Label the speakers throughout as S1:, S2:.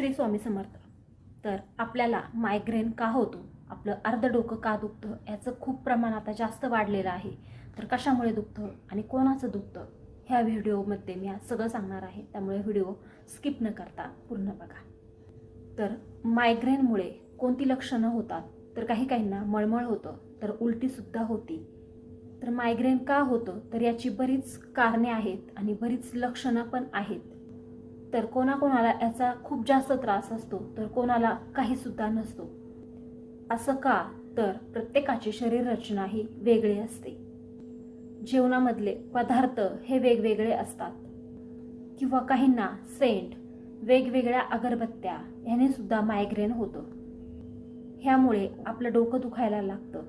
S1: श्री स्वामी समर्थ. तर आपल्याला मायग्रेन का होतो? आपलं अर्ध डोकं का दुखतं? याचं खूप प्रमाण आता जास्त वाढलेलं आहे. तर कशामुळे दुखतं आणि कोणाचं दुखतं? ह्या व्हिडिओमध्ये मी आज सगळं सांगणार आहे. त्यामुळे व्हिडिओ स्किप न करता पूर्ण बघा. तर मायग्रेनमुळे कोणती लक्षणं होतात? तर काही काहींना मळमळ होतं तर उलटीसुद्धा होती. तर मायग्रेन का होतं? तर याची बरीच कारणे आहेत आणि बरीच लक्षणं पण आहेत. तर कोणाकोणाला याचा खूप जास्त त्रास असतो तर कोणाला काही सुद्धा नसतो. असं का? तर प्रत्येकाची शरीर रचना ही वेगळी असते. जेवणामधले पदार्थ हे वेगवेगळे असतात. किंवा काहींना सेंट वेगवेगळ्या अगरबत्त्या ह्याने सुद्धा मायग्रेन होतं. ह्यामुळे आपलं डोकं दुखायला लागतं.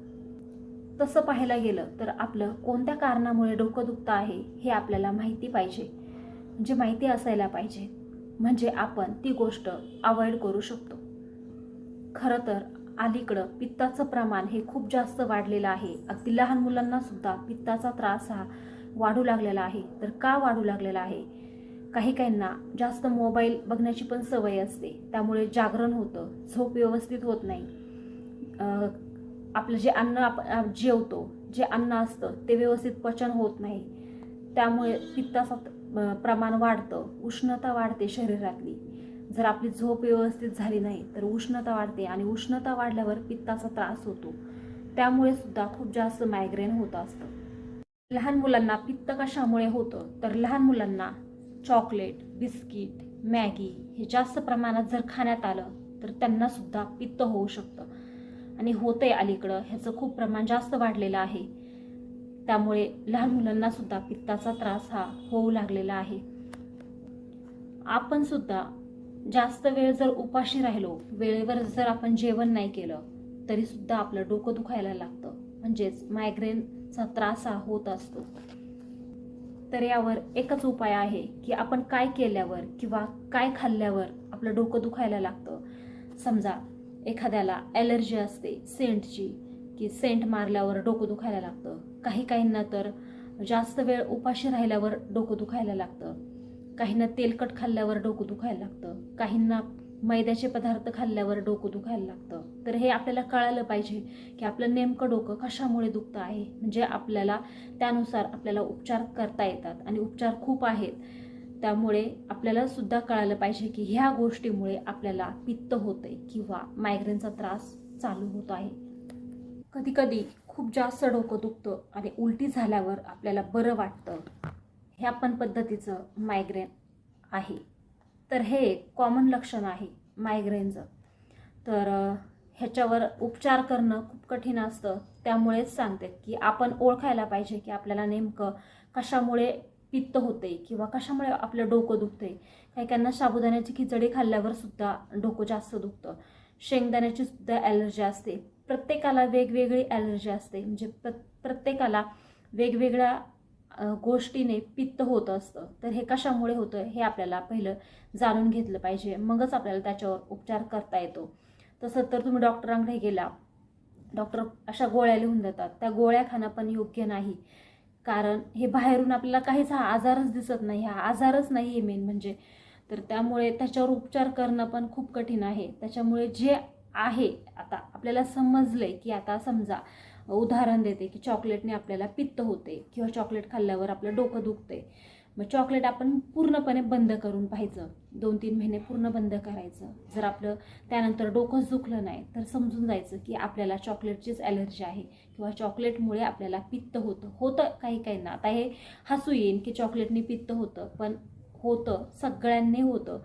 S1: तसं पाहायला गेलं तर आपलं कोणत्या कारणामुळे डोकं दुखतं आहे हे आपल्याला माहिती पाहिजे. जे माहिती असायला पाहिजे. म्हणजे आपण ती गोष्ट अवॉइड करू शकतो. खरं तर अलीकडं पित्ताचं प्रमाण हे खूप जास्त वाढलेलं आहे. अगदी लहान मुलांना सुद्धा पित्ताचा त्रास हा वाढू लागलेला आहे. तर का वाढू लागलेला आहे? काही काहींना जास्त मोबाईल बघण्याची पण सवय असते. त्यामुळे जागरण होतं झोप व्यवस्थित होत नाही. आपलं जे अन्न आपण जेवतो जे अन्न असतं ते व्यवस्थित पचन होत नाही. त्यामुळे पित्ताचा प्रमाण वाढतं उष्णता वाढते शरीरातली. जर आपली झोप व्यवस्थित झाली नाही तर उष्णता वाढते आणि उष्णता वाढल्यावर पित्ताचा त्रास होतो. त्यामुळे सुद्धा खूप जास्त मायग्रेन होत असतं. लहान मुलांना पित्त कशामुळे होतं? तर लहान मुलांना चॉकलेट बिस्किट मॅगी हे जास्त प्रमाणात जर खाण्यात आलं तर त्यांना सुद्धा पित्त होऊ शकतं. आणि होतंय अलीकडं ह्याचं खूप प्रमाण जास्त वाढलेलं आहे. त्यामुळे लहान मुलांना सुद्धा पित्ताचा त्रास हा होऊ लागलेला आहे. आपण सुद्धा जास्त वेळ जर उपाशी राहिलो वेळेवर जर आपण जेवण नाही केलं तरी सुद्धा आपलं डोकं दुखायला लागतं. म्हणजेच मायग्रेनचा त्रास हा होत असतो. तर यावर एकच उपाय आहे की आपण काय केल्यावर किंवा काय खाल्ल्यावर आपलं डोकं दुखायला लागतं. समजा एखाद्याला ॲलर्जी असते सेंटची की सेंट मारल्यावर डोकं दुखायला लागतं. काही काहींना तर जास्त वेळ उपाशी राहिल्यावर डोकं दुखायला लागतं. काहींना तेलकट खाल्ल्यावर डोकं दुखायला लागतं. काहींना मैद्याचे पदार्थ खाल्ल्यावर डोकं दुखायला लागतं. तर हे आपल्याला कळालं पाहिजे की आपलं नेमकं डोकं कशामुळे दुखतं आहे. म्हणजे आपल्याला त्यानुसार आपल्याला उपचार करता येतात आणि उपचार खूप आहेत. त्यामुळे आपल्याला सुद्धा कळालं पाहिजे की ह्या गोष्टीमुळे आपल्याला पित्त होतंय किंवा मायग्रेनचा त्रास चालू होत आहे. कधी कधी खूप जास्त डोकं दुखतं आणि उलटी झाल्यावर आपल्याला बरं वाटतं. ह्या पण पद्धतीचं मायग्रेन आहे. तर हे एक कॉमन लक्षण आहे मायग्रेनचं तर ह्याच्यावर उपचार करणं खूप कठीण असतं. त्यामुळेच सांगते की आपण ओळखायला पाहिजे की आपल्याला नेमकं कशामुळे पित्त होते किंवा कशामुळे आपलं डोकं दुखते काही काहींना साबुदाण्याची खिचडी खाल्ल्यावर सुद्धा डोकं जास्त दुखतं. शेंगदाण्याची सुद्धा ॲलर्जी असते. प्रत्येकाला वेगवेगळी ॲलर्जी असते. म्हणजे प्र प्रत्येकाला वेगवेगळ्या गोष्टीने पित्त होत असतं. तर हे कशामुळे होतं हे आपल्याला पहिलं जाणून घेतलं पाहिजे. मगच आपल्याला त्याच्यावर उपचार करता येतो. तसं तर तुम्ही डॉक्टरांकडे गेला डॉक्टर अशा गोळ्या लिहून देतात. त्या गोळ्या खाणं पण योग्य नाही. कारण हे बाहेरून आपल्याला काहीच हा आजारच दिसत नाही. हा आजारच नाही आहे मेन म्हणजे. तर त्यामुळे त्याच्यावर उपचार करणं पण खूप कठीण आहे. त्याच्यामुळे जे आहे. आता आपल्याला समजलं आहे की आता समजा उदाहरण देते की चॉकलेटने आपल्याला पित्त होते किंवा चॉकलेट खाल्ल्यावर आपलं डोकं दुखते मग चॉकलेट आपण पूर्णपणे बंद करून पाहायचं. दोन तीन महिने पूर्ण बंद करायचं. जर आपलं त्यानंतर डोकंच दुखलं नाही तर समजून जायचं की आपल्याला चॉकलेटचीच ॲलर्जी आहे किंवा चॉकलेटमुळे आपल्याला पित्त होतं. होतं काही काहींना. आता हे हसू येईन की चॉकलेटने पित्त होतं पण होतं सगळ्यांनी होतं.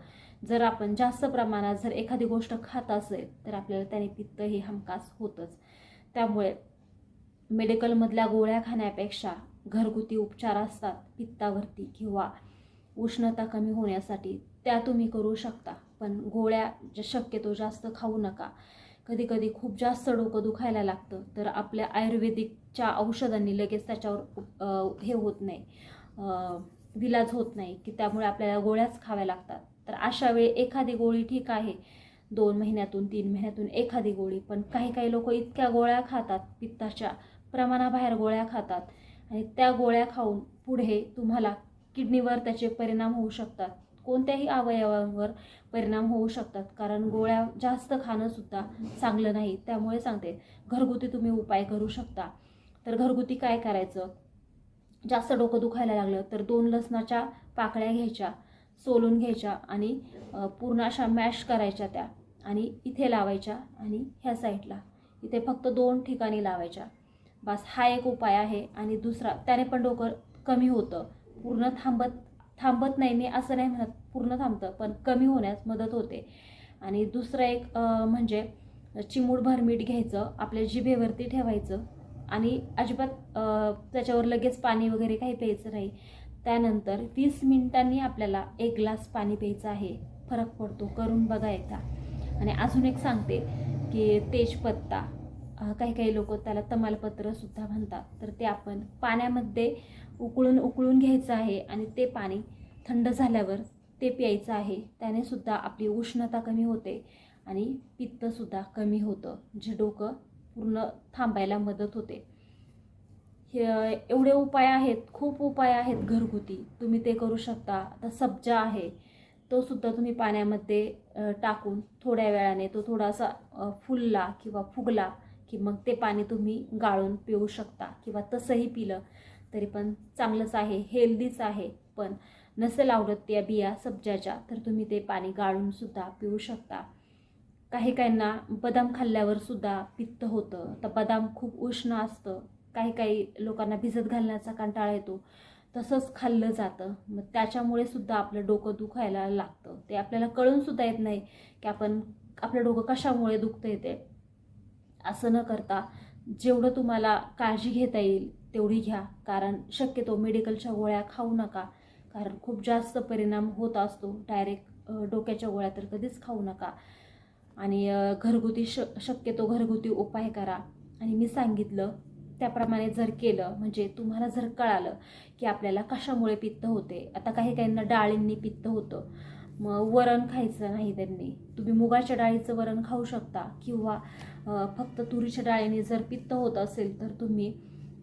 S1: जर आपण जास्त प्रमाणात जर एखादी गोष्ट खात असेल तर आपल्याला त्याने पित्त हे हमखास होतंच. त्यामुळे मेडिकलमधल्या गोळ्या खाण्यापेक्षा घरगुती उपचार असतात पित्तावरती किंवा उष्णता कमी होण्यासाठी त्या तुम्ही करू शकता. पण गोळ्या ज्या शक्यतो जास्त खाऊ नका. कधी कधी खूप जास्त डोकं दुखायला लागतं तर आपल्या आयुर्वेदिकच्या औषधांनी लगेच त्याच्यावर उप- हे होत नाही. विलाज होत नाही की त्यामुळे आपल्याला गोळ्याच खाव्या लागतात. तर अशा वेळी एखादी गोळी ठीक आहे. दोन महिन्यातून तीन महिन्यातून एखादी गोळी पण काही काही लोक इतक्या गोळ्या खातात पित्ताच्या प्रमाणाबाहेर गोळ्या खातात. आणि त्या गोळ्या खाऊन पुढे तुम्हाला किडनीवर त्याचे परिणाम होऊ शकतात. कोणत्याही अवयवांवर परिणाम होऊ शकतात. कारण गोळ्या जास्त खाणंसुद्धा चांगलं नाही. त्यामुळे सांगते घरगुती तुम्ही उपाय करू शकता. तर घरगुती काय करायचं? जास्त डोकं दुखायला लागलं तर दोन लसणाच्या पाकळ्या घ्यायच्या. सोलून घ्यायच्या आणि पूर्ण अशा मॅश करायच्या त्या आणि इथे लावायच्या आणि ह्या साईडला. इथे फक्त दोन ठिकाणी लावायच्या. बस हा एक उपाय आहे आणि दुसरा त्याने पण डोकं कमी होतं. पूर्ण थांबत थांबत नाही मी असं नाही म्हणत पूर्ण थांबतं पण कमी होण्यास मदत होते. आणि दुसरं एक म्हणजे चिमूड मीठ घ्यायचं आपल्या जिभेवरती ठेवायचं आणि अजिबात त्याच्यावर लगेच पाणी वगैरे काही प्यायचं नाही. त्यानंतर वीस मिनिटांनी आपल्याला एक ग्लास पाणी प्यायचं आहे. फरक पडतो. करून बघा एकदा. आणि अजून एक सांगते की तेजपत्ता काही काही लोक त्याला तमालपत्रसुद्धा म्हणतात. तर ते आपण पाण्यामध्ये उकळून उकळून घ्यायचं आहे आणि ते पाणी थंड झाल्यावर ते प्यायचं आहे. त्याने सुद्धा आपली उष्णता कमी होते आणि पित्तसुद्धा कमी होतं. जे डोकं पूर्ण थांबायला मदत होते. हे एवढे उपाय आहेत खूप उपाय आहेत घरगुती. तुम्ही ते करू शकता. आता सब्जा आहे तो सुद्धा तुम्ही पाण्यामध्ये टाकून थोड्या वेळाने तो थोडासा फुलला किंवा फुगला की मग ते पाणी तुम्ही गाळून पिऊ शकता किंवा तसंही पिलं तरी पण चांगलंच आहे हेल्दीच आहे. पण नसेल आवडत त्या बिया सब्जाच्या तर तुम्ही ते पाणी गाळून सुद्धा पिऊ शकता. काही काहींना बदाम खाल्ल्यावर सुद्धा पित्त होतं. तर बदाम खूप उष्ण असतं. काही काही लोकांना भिजत घालण्याचा कंटाळा येतो. तसंच खाल्लं जातं. मग त्याच्यामुळे सुद्धा आपलं डोकं दुखायला लागतं. ते आपल्याला कळून सुद्धा येत नाही की आपण आपलं डोकं कशामुळे दुखतं येते असं न करता जेवढं तुम्हाला काळजी घेता येईल तेवढी घ्या. कारण शक्यतो मेडिकलच्या गोळ्या खाऊ नका. कारण खूप जास्त परिणाम होत असतो. डायरेक्ट डोक्याच्या गोळ्या तर कधीच खाऊ नका. आणि घरगुती श शक्यतो घरगुती उपाय करा. आणि मी सांगितलं त्याप्रमाणे जर केलं म्हणजे तुम्हाला जर कळालं की आपल्याला कशामुळे पित्त होते आता काही काहींना डाळींनी पित्त होतं मग वरण खायचं नाही त्यांनी. तुम्ही मुगाच्या डाळीचं वरण खाऊ शकता किंवा फक्त तुरीच्या डाळीने जर पित्त होत असेल तर तुम्ही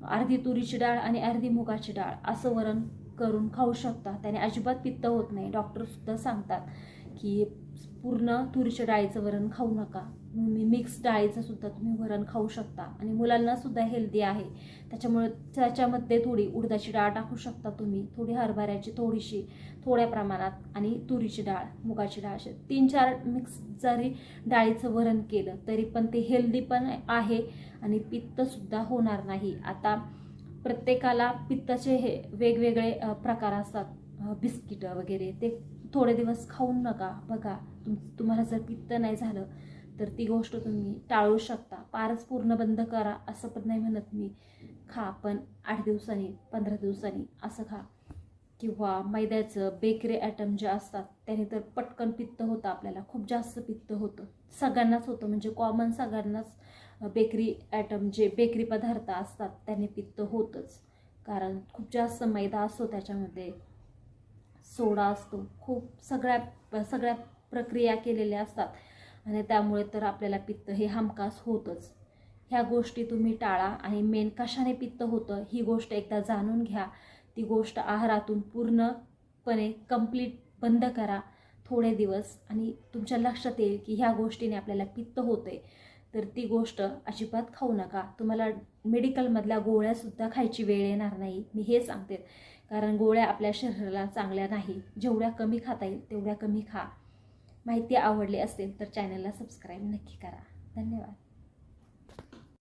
S1: अर्धी तुरीची डाळ आणि अर्धी मुगाची डाळ असं वरण करून खाऊ शकता. त्याने अजिबात पित्त होत नाही. डॉक्टरसुद्धा सांगतात की पूर्ण तुरीच्या डाळीचं वरण खाऊ नका. मिक्स डाळीचं सुद्धा तुम्ही वरण खाऊ शकता. आणि मुलांना सुद्धा हेल्दी आहे. त्याच्यामुळे त्याच्यामध्ये थोडी उडदाची डाळ टाकू शकता तुम्ही. थोडी हरभऱ्याची थोडीशी थोड्या प्रमाणात. आणि तुरीची डाळ मुगाची डाळ असे तीन चार मिक्स जरी डाळीचं वरण केलं तरी पण ते हेल्दी पण आहे. आणि पित्तसुद्धा होणार नाही. आता प्रत्येकाला पित्ताचे हे वेगवेगळे प्रकार असतात. बिस्किटं वगैरे. ते थोडे दिवस खाऊन नका बघा. तुम तुम्हाला जर पित्त नाही झालं तर ती गोष्ट तुम्ही टाळू शकता. पारच पूर्ण बंद करा असं पण नाही म्हणत मी. खा पण आठ दिवसांनी पंधरा दिवसांनी असं खा. किंवा मैद्याचं बेकरी ॲटम जे असतात त्याने तर पटकन पित्त होतं आपल्याला. खूप जास्त पित्त होतं. सगळ्यांनाच होतं. म्हणजे कॉमन सगळ्यांनाच बेकरी ॲटम जे बेकरी पदार्थ असतात त्याने पित्त होतंच. कारण खूप जास्त मैदा असतो त्याच्यामध्ये. सोडा असतो. खूप सगळ्या सगळ्या प्रक्रिया केलेल्या असतात. आणि त्यामुळे तर आपल्याला पित्त हे हमखास होतंच. ह्या गोष्टी तुम्ही टाळा आणि मेन कशाने पित्त होतं ही गोष्ट एकदा जाणून घ्या. ती गोष्ट आहारातून पूर्णपणे कंप्लीट बंद करा थोडे दिवस आणि तुमच्या लक्षात येईल की ह्या गोष्टीने आपल्याला पित्त होते तर ती गोष्ट अजिबात खाऊ नका. तुम्हाला मेडिकलमधल्या गोळ्यासुद्धा खायची वेळ येणार नाही. मी हे सांगते. कारण गोळ्या आपल्या शरीराला चांगल्या नाही. जेवढ्या कमी खाता येईल तेवढ्या कमी खा. माहिती आवडली असेल तर चॅनलला सबस्क्राईब नक्की करा. धन्यवाद.